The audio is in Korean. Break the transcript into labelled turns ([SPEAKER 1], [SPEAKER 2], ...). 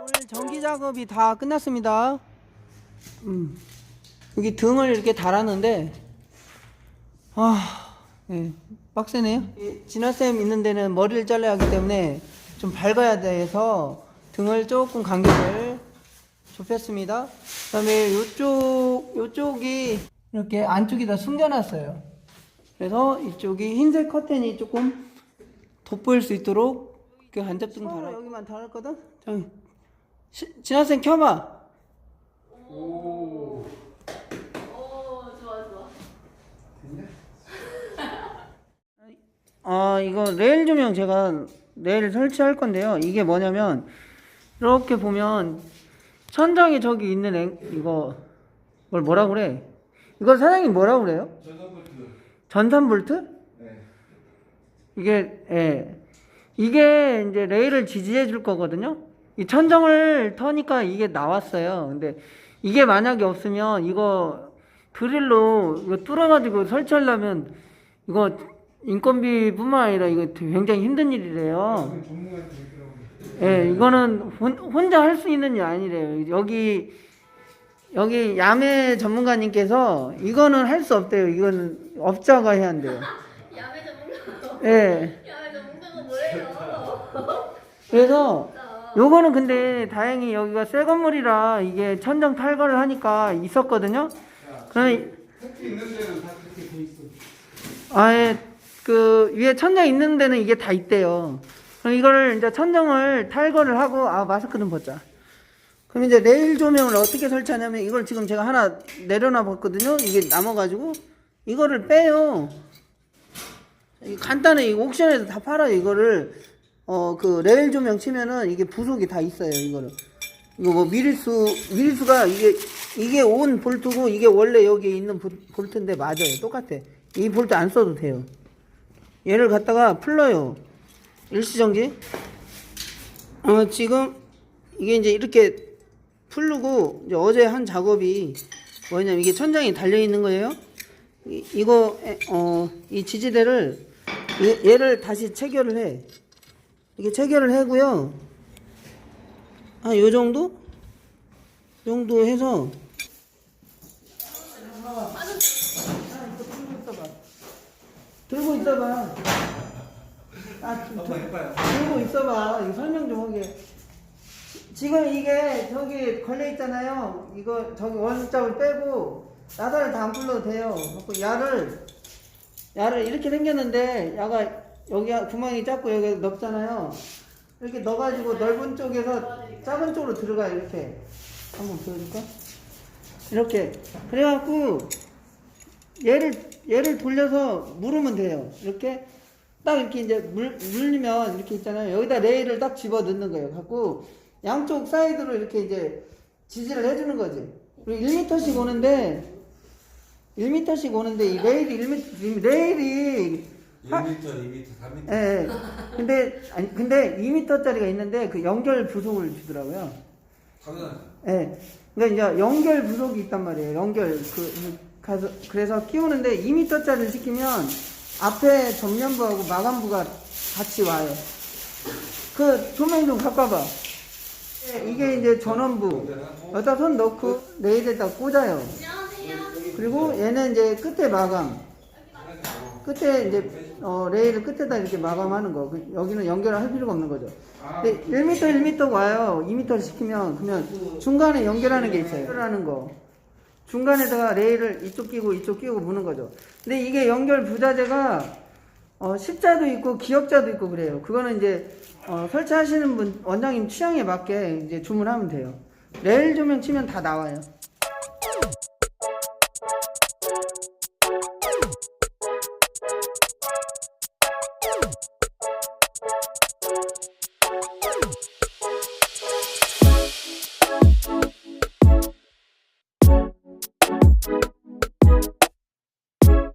[SPEAKER 1] 오늘 전기 작업이 다 끝났습니다. 음, 여기 등을 이렇게 달았는데, 아, 예, 빡세네요. 이 진화쌤 있는 데는 머리를 잘라야 하기 때문에 좀 밝아야 돼서 등을 조금 간격을 좁혔습니다. 그 다음에 요쪽, 요쪽이 이렇게 안쪽에다 숨겨놨어요. 그래서 이쪽이 흰색 커튼이 조금 돋보일 수 있도록 이렇게 간접등 달아. 여기만 달았거든? 저기. 시, 진화생 켜봐.
[SPEAKER 2] 오, 좋아, 좋아.
[SPEAKER 1] 아, 이거 레일 조명 제가 내일 설치할 건데요. 이게 뭐냐면, 이렇게 보면, 천장에 저기 있는 앵, 이거, 이걸 뭐라 그래? 이걸 사장님 뭐라 그래요?
[SPEAKER 3] 전선 볼트.
[SPEAKER 1] 전산 볼트?
[SPEAKER 3] 네.
[SPEAKER 1] 이게, 예. 이게 이제 레일을 지지해 줄 거거든요. 이 천정을 터니까 이게 나왔어요. 근데 이게 만약에 없으면 이거 드릴로 이거 뚫어가지고 설치하려면 이거 인건비뿐만 아니라 이거 굉장히 힘든 일이래요. 예, 이거는 혼, 혼자 할 수 있는 일이 아니래요. 여기 여기 야매 전문가님께서 이거는 할 수 없대요. 이거는 업자가 해야 한대요.
[SPEAKER 2] 야매 전문가.
[SPEAKER 1] 예. 그래서 요거는 근데 다행히 여기가 새 건물이라 이게 천정 탈거를 하니까 있었거든요. 그러면
[SPEAKER 3] 특히 있는 데는 다 그렇게 돼 있어.
[SPEAKER 1] 아예 그 위에 천정 있는 데는 이게 다 있대요. 그럼 이거를 이제 천정을 탈거를 하고 아 마스크 좀 벗자. 그럼 이제 레일 조명을 어떻게 설치하냐면 이걸 지금 제가 하나 내려놔 봤거든요. 이게 남아가지고 이거를 빼요. 이 간단해. 이 옥션에서 다 팔아요. 이거를 어 그 레일 조명 치면은 이게 부속이 다 있어요. 이거를 이거 뭐 미리수 미리수가 이게 이게 온 볼트고 이게 원래 여기에 있는 볼- 볼트인데 맞아요. 똑같아. 이 볼트 안 써도 돼요. 얘를 갖다가 풀러요. 일시정지. 어 지금 이게 이제 이렇게 풀르고 어제 한 작업이 뭐냐면 이게 천장에 달려 있는 거예요. 이, 이거 어 이 지지대를 얘- 얘를 다시 체결을 해. 이게 체결을 하고요. 한 요 정도? 요 정도 해서 들고 있어봐. 아, 좀
[SPEAKER 3] 해봐요.
[SPEAKER 1] 들고 있어봐. 이거 설명 좀 하게. 지금 이게 저기 걸려 있잖아요. 이거 저기 원습잡을 빼고 나사를 다안 풀러도 돼요. 그래서 야를 야를 이렇게 생겼는데 야가 여기 구멍이 작고 여기 넓잖아요. 이렇게 넣어가지고 넓은 쪽에서 작은 쪽으로 들어가 요 이렇게 한번 보여줄까? 이렇게 그래갖고 얘를 얘를 돌려서 물으면 돼요. 이렇게 딱 이렇게 이제 물 물리면 이렇게 있잖아요. 여기다 레일을 딱 집어 넣는 거예요. 갖고 양쪽 사이드로 이렇게 이제 지지를 해주는 거지. 그리고 1m씩 오는데 1m씩 오는데 이 레일이 1m 레일이
[SPEAKER 3] 1m, 2m, 3m.
[SPEAKER 1] 예, 예. 근데 아니 근데 2m짜리가 있는데 그 연결 부속을 주더라고요.
[SPEAKER 3] 당연하죠.
[SPEAKER 1] 예. 그러니까 이제 연결 부속이 있단 말이에요. 연결 그 가서 그래서 끼우는데 2m짜리를 시키면 앞에 전면부하고 마감부가 같이 와요. 그 조명 좀 갖고 와봐. 예, 이게 이제 전원부. 여기다 손 넣고 레일에다 꽂아요.
[SPEAKER 2] 안녕하세요.
[SPEAKER 1] 그리고 얘는 이제 끝에 마감. 끝에 이제 어, 레일을 끝에다 이렇게 마감하는 거. 그- 여기는 연결을 할 필요가 없는 거죠. 근데 1m, 1m 와요. 2m를 시키면 그러면 중간에 연결하는 게 있어요. 연결하는 거. 중간에다가 레일을 이쪽 끼고 이쪽 끼고 무는 거죠. 근데 이게 연결 부자재가 어, 십자도 있고 기역자도 있고 그래요. 그거는 이제 어, 설치하시는 분 원장님 취향에 맞게 이제 주문하면 돼요. 레일 조명 치면 다 나와요.